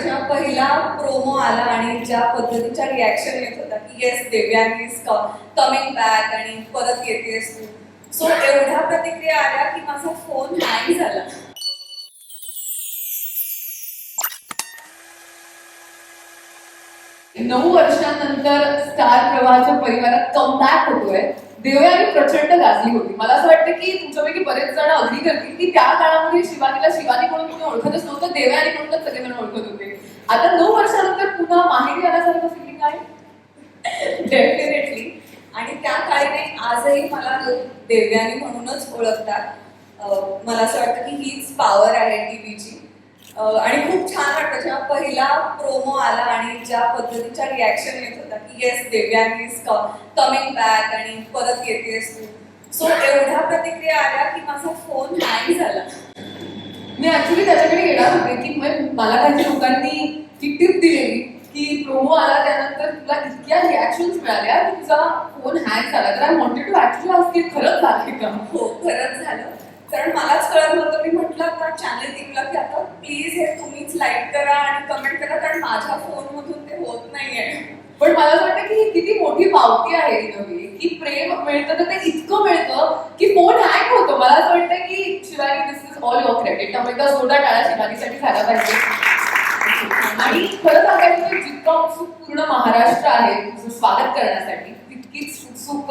जेव्हा पहिला प्रोमो आला आणि ज्या पद्धतीच्या रिॲक्शन येत होता की yes Devyani is coming back आणि परत येतेस तू. सो एवढ्या प्रतिक्रिया आल्या की माझा फोन नाही झाला. नऊ वर्षांनंतर स्टार प्रवाहाच्या परिवारात कमबॅक होतोय. देवयानी प्रचंड गाजली होती. मला असं वाटतं की तुमच्यापैकी बरेच जण अगदी करतील की त्या काळामध्ये शिवानीला शिवानी म्हणून तुम्ही ओळखतच नव्हतं देवयानी म्हणूनच सगळेजण ओळखत होते. आता नऊ वर्षानंतर पुन्हा माहेरी आल्यासारखं फिलिंग आहे. डेफिनेटली आणि त्या काळीने नाही आजही मला लोक देव्यानी म्हणूनच ओळखतात. मला असं वाटतं की हीच पॉवर आहे टीव्हीची आणि खूप छान वाटतं. जेव्हा पहिला प्रोमो आला आणि ज्या पद्धतीच्या रिॲक्शन येत होता की yes Devyani is coming back आणि परत येतेस तू. सो एवढ्या प्रतिक्रिया आल्या की माझा फोन हँग झाला. मी ऍक्च्युली त्याच्याकडे येणार होते की मला काही लोकांनी ती टिप दिलेली की प्रोमो आला त्यानंतर तुला इतक्या रिॲक्शन्स मिळाल्या की तुझा फोन हँग झाला. तर आय वॉन्टेड टू ऍक्च्युली आज ते खरंच झाले का? हो खरंच झालं. कारण मलाच कळत नव्हतं. मी म्हटलं आता चॅनल टीमला की आता प्लीज हे तुम्हीच लाईक करा आणि कमेंट करा कारण माझ्या फोन मधून ते होत नाहीये. पण मला असं वाटतं की ही किती मोठी पावती आहे a way, की प्रेम मिळतं तर ते इतकं मिळतं की फोन हँग होतो. मला असं वाटतं की Shivani this is all your credit त्यामुळे एकदा जोरदार टाळा शिवानीसाठी झाला पाहिजे. आणि खरं सांगायचं तर जितका उत्सुक पूर्ण महाराष्ट्र आहे तुझं स्वागत करण्यासाठी तितकीच उत्सुक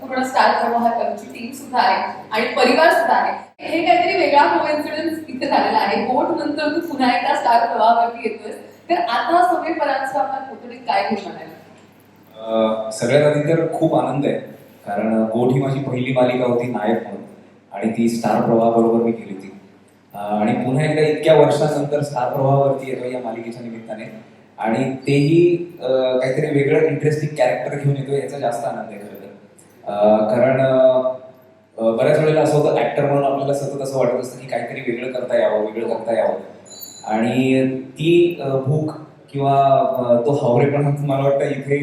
पूर्ण स्टार प्रवाहाची टीम सुद्धा आहे आणि परिवार सुद्धा आहे. हे काहीतरी वेगळा कोइन्सिडन्स इथे झालेला आहे. बोट नंतर तू पुन्हा एकदा स्टार प्रवाहावरती येतोय तर आता सगळे परांचं आपण फोटोने काय घेऊन म्हणाले सगळ्यात आधी तर खूप आनंद आहे. कारण गोठ ही माझी पहिली मालिका होती नायक म्हणून. आणि ती स्टार प्रवाहाबरोबर मी केली होती. आणि पुन्हा एकदा इतक्या वर्षानंतर स्टार प्रवाहावरती येतो या मालिकेच्या निमित्ताने. आणि तेही काहीतरी वेगळं इंटरेस्टिंग कॅरेक्टर घेऊन येतो याचा जास्त आनंद आहे खरं तर. कारण बऱ्याच वेळेला असं होतं ऍक्टर म्हणून आपल्याला सतत असं वाटत असतं की काहीतरी वेगळं करता यावं वेगळं करता यावं. आणि ती भूक किंवा तो हावरेपणा मला वाटतं इथे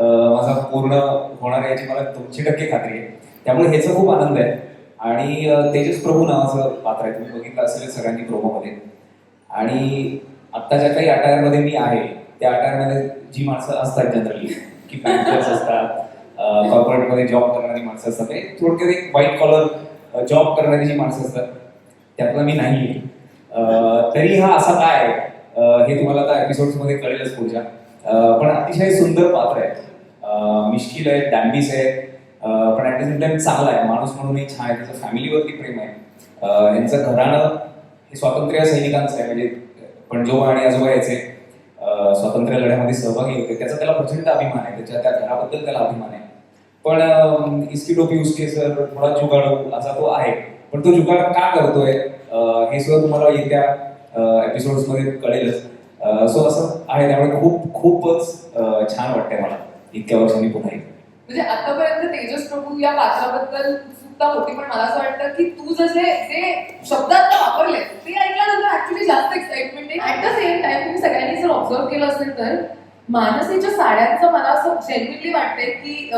माझा पूर्ण होणार याची मला दोनशे टक्के खात्री आहे. त्यामुळे ह्याचा खूप आनंद आहे. आणि तेजस प्रभू नावाचं पात्र आहे. तुम्ही बघितलं असेल सगळ्यांनी प्रोमोमध्ये. आणि आत्ता ज्या काही अटायरमध्ये मी आहे त्या अटायरमध्ये जी माणसं असतात जनरली की बँकर्स असतात कॉर्पोरेटमध्ये जॉब करणारी माणसं असतात ते थोडक्यात एक व्हाईट कॉलर जॉब करणारी जी माणसं असतात त्यातला मी नाही आहे. तरी हा असा काय आहे? हे तुम्हाला आता एपिसोड्समध्ये कळेलच पुढच्या. पण अतिशय सुंदर पात्र आहे. मिश्किल आहे डॅम्बीस आहे. पण ॲट द सेम टाइम चांगला आहे. माणूस म्हणूनही छान आहे. त्याचं फॅमिलीवरती प्रेम आहे. यांचं घराणं हे स्वातंत्र्य सैनिकांचं आहे. म्हणजे पणजोबा आणि आजोबा याचे स्वातंत्र्य लढ्यामध्ये सहभागी होते. त्याचा त्याला प्रचंड अभिमान आहे. त्याच्या त्या घराबद्दल त्याला अभिमान आहे. पण इसकी इस्की टोपी उसके सर थोडा जुगाडू असा तो आहे. पण तो जुगाड का करतोय हे सुद्धा तुम्हाला येत्या एपिसोड्समध्ये कळेलच. सो असं आहे. त्यामुळे खूप खूपच छान वाटतंय मला. इतक्या वर्षांनी पुन्हा एकदा. म्हणजे आतापर्यंत तेजस प्रभू या पात्राबद्दल उत्सुकता होती पण मला असं वाटतं की तू जसे जे शब्द आता वापरले ते ऐकल्यानंतर ऍक्च्युली जास्त एक्साइटमेंट आहे. ऍट द सेम टाइम तुम्ही सगळ्यांनी जर ऑब्झर्व केलं असेल तर मानसीच्या साड्यांचं मला असं जेन्युनली वाटतंय की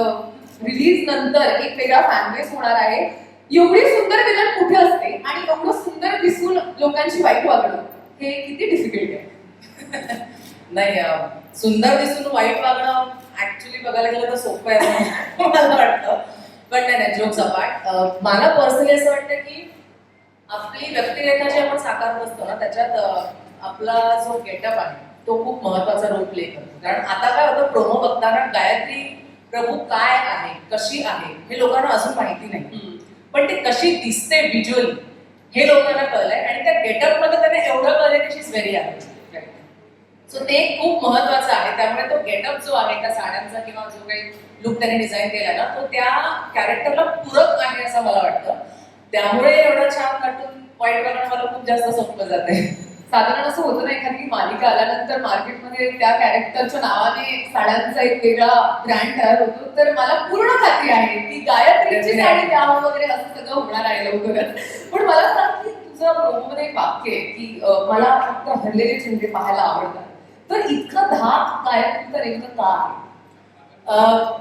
रिलीज नंतर एक वेगळा फॅनबेस होणार आहे. एवढी सुंदर विलन कुठे असते आणि एवढं सुंदर दिसून लोकांची वाईट वागणं हे किती डिफिकल्ट आहे. नाही सुंदर दिसून वाईट वागणं ऍक्च्युली बघायला गेलं तर सोपं आहे मला वाटतं. पण नाही नाही जोक सपाट अं, मला पर्सनली असं वाटतं की आपली व्यक्तिरेखा जी आपण साकारत असतो ना त्याच्यात आपला जो गेटअप आहे तो खूप महत्त्वाचा रोल प्ले करतो. कारण आता काय होतं प्रोमो बघताना गायत्री प्रभू काय आहे कशी आहे हे लोकांना अजून माहिती नाही. पण ती कशी दिसते व्हिज्युअली हे लोकांना कळलंय. आणि त्या गेटअपमध्ये त्यांना एवढं कळलंय की शी इज व्हेरी सो ते खूप महत्वाचं आहे. त्यामुळे तो गेटअप जो आहे त्या साड्यांचा किंवा जो काही लुक त्याने डिझाईन केला ना तो त्या कॅरेक्टरला पूरक आहे असं मला वाटतं. त्यामुळे एवढं छान नटून वाईट बघणं मला खूप जास्त सोपं जाते साधारण असं होतं ना एखादी मालिका आल्यानंतर मार्केटमध्ये त्या कॅरेक्टरच्या नावाने साड्यांचा एक वेगळा ब्रँड तयार होतो. तर मला पूर्ण खात्री आहे की गायत्रीची साडी द्यावं वगैरे असं सगळं होणार आहे लवकरच. पण मला सांग की तुझं प्रोमोमध्ये एक वाक्य आहे की मला फक्त हरलेले चेहरे पाहायला आवडतात. तर इतका धाक काय? तर इतकं का आहे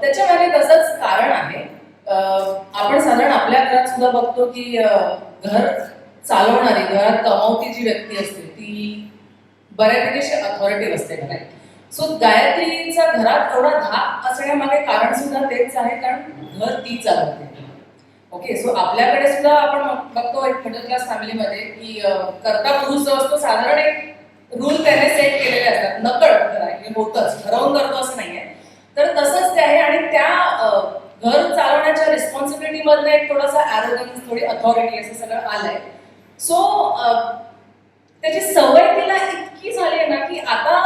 त्याच्यामध्ये त्याच्यामागे तसंच कारण आहे. आपण साधारण आपल्या घरात सुद्धा बघतो की घर चालवणारी घरात कमावती जी व्यक्ती असते ती बऱ्यापैकी अथॉरिटी असते घरात. सो गायत्रीचा घरात एवढा धाक असण्यामागे कारण सुद्धा तेच आहे कारण घर ती चालवते. ओके सो आपल्याकडे सुद्धा आपण बघतो एक मिडल क्लास फॅमिलीमध्ये की करता पुरुष जो असतो साधारण एक रूल त्याने सेट केलेले असतात. नकळत करा हे होतच. ठरवून करतो असं नाहीये. तर तसंच ते आहे आणि त्या घर चालवण्याच्या रिस्पॉन्सिबिलिटी मधनं एक थोडासा ॲरोगन्स थोडी अथॉरिटी असं सगळं आलंय. सो त्याची सवय तिला इतकी झाली आहे ना की आता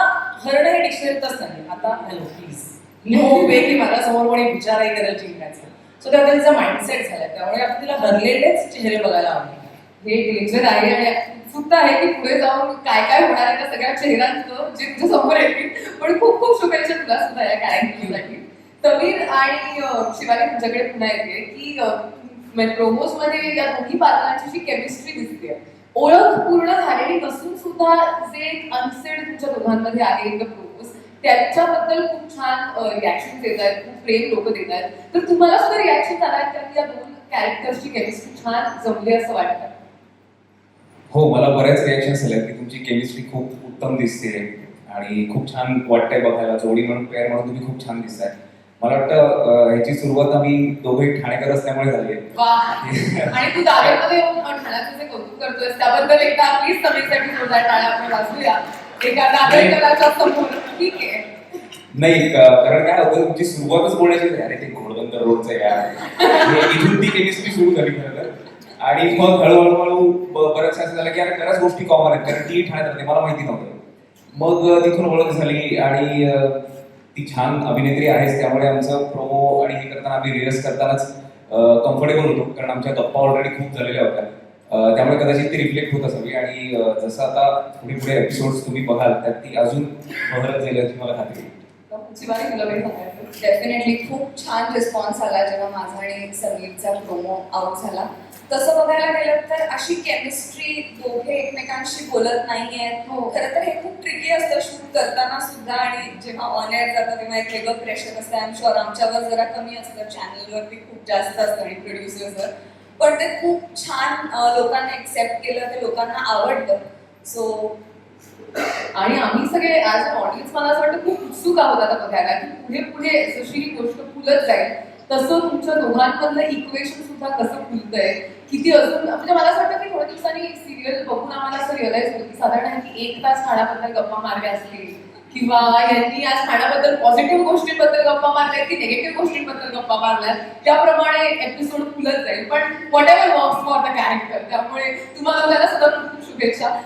हरणं हे डिक्शनरीतच नाही. आता हॅलो प्लीज नो वे की मला समोर कोणी विचारही करेल जिंकण्याचा सो त्याचा तिचा माइंडसेट झालाय. त्यामुळे आता तिला हरलेलेच चेहरे बघायला आवडले. हे डेंजर आहे आणि उत्सुकता आहे की पुढे जाऊन काय काय होणार आहे त्या सगळ्या चेहऱ्यांचं जे तुझ्या समोर येतील पण खूप खूप शुभेच्छा तुला सुद्धा या कॅरेक्टरसाठी समीर आणि अं, शिवानी तुमच्याकडे पुन्हा येते की प्रोमोज म्हणजे मध्ये या दोन्ही पात्रांची जी केमिस्ट्री दिसते. ओळख पूर्ण झालेली नसून सुद्धा जे अनसेड तुमच्या दोघांमध्ये आहे एक प्रोमोज प्रोमोस त्याच्याबद्दल खूप छान रिॲक्शन देत आहेत खूप प्रेम लोक देत आहेत. तर तुम्हाला सुद्धा रिॲक्शन आला आहेत का की या दोन कॅरेक्टर्सची केमिस्ट्री छान जमली असं वाटतं. हो मला बऱ्याच रिॲक्शन्स आल्या की तुमची केमिस्ट्री खूप उत्तम दिसते आणि खूप छान वाटतंय बघायला. जोडी म्हणून पेअर म्हणून तुम्ही खूप छान दिसताय. मला वाटतं ह्याची सुरुवात आम्ही दोघेही ठाणेकर असल्यामुळे झाली आणि तू ठाण्याचं कौतुक त्याबद्दल एकदा प्लीज समीरसाठी जोरदार टाळ्या आपण वाजूया एका दाव्याच्या समोर ठीक आहे. नाही कारण काय होतं तुमची सुरुवातच बोलायची अरे ते घोडबंदर रोडचं यार. इथून ती केमिस्ट्री सुरू झाली खरं तर. आणि मग हळूहळू बरंच असं झालं की अरे बऱ्याच गोष्टी कॉमन आहेत. कारण ती ठाण्यात राहते मला माहिती नव्हतं. मग तिथून ओळख झाली आणि ती छान अभिनेत्री आहेच त्यामुळे आमचं प्रोमो आणि हे करताना आम्ही रिहर्स करतानाच कम्फर्टेबल होतो. कारण आमच्या गप्पा ऑलरेडी खूप झालेल्या होत्या. त्यामुळे कदाचित ती रिफ्लेक्ट होत असावी. आणि जसं आता पुढे पुढे एपिसोड्स तुम्ही बघाल त्यात ती अजून बहरत जाईल याची मला खात्री आहे. शिवानी तुला काही सांगायचं डेफिनेटली खूप छान रिस्पॉन्स आला जेव्हा माझा आणि समीरचा प्रोमो आउट झाला. तसं बघायला गेलं तर अशी केमिस्ट्री दोघे एकमेकांशी बोलत नाहीयेत. हो. खरं तर हे खूप ट्रिकी असतं शूट करताना सुद्धा आणि जेव्हा ऑन एअर जातं तेव्हा एक वेगळं प्रेशर असतं. आय एम शुअर आमच्यावर जरा कमी असतं. चॅनलवरती खूप जास्त असतं आणि प्रोड्युसर्सवर पण ते खूप छान लोकांना लोकांनी एक्सेप्ट केलं ते लोकांना आवडतं. सो आणि आम्ही सगळे ॲज अ ऑडियन्स मला असं वाटतं खूप उत्सुक आहोत आता बघायला की पुढे पुढे जशी ही गोष्ट फुलत जाईल. तसं तुमच्या दोघांमधलं इक्वेशन सुद्धा कसं फुलतंय किती अजून म्हणजे मला असं वाटतं की थोड्या दिवसांनी सिरियल बघून आम्हाला असं रिअलाइज होतं की साधारण एक तास खाण्याबद्दल गप्पा मारल्या असतील किंवा यांनी आज खाण्याबद्दल पॉझिटिव्ह गोष्टींबद्दल गप्पा मारल्या की निगेटिव्ह गोष्टींबद्दल गप्पा मारल्या त्याप्रमाणे एपिसोड फुलत जाईल. पण whatever works for the character त्यामुळे तुम्हाला सुद्धा खूप खूप शुभेच्छा.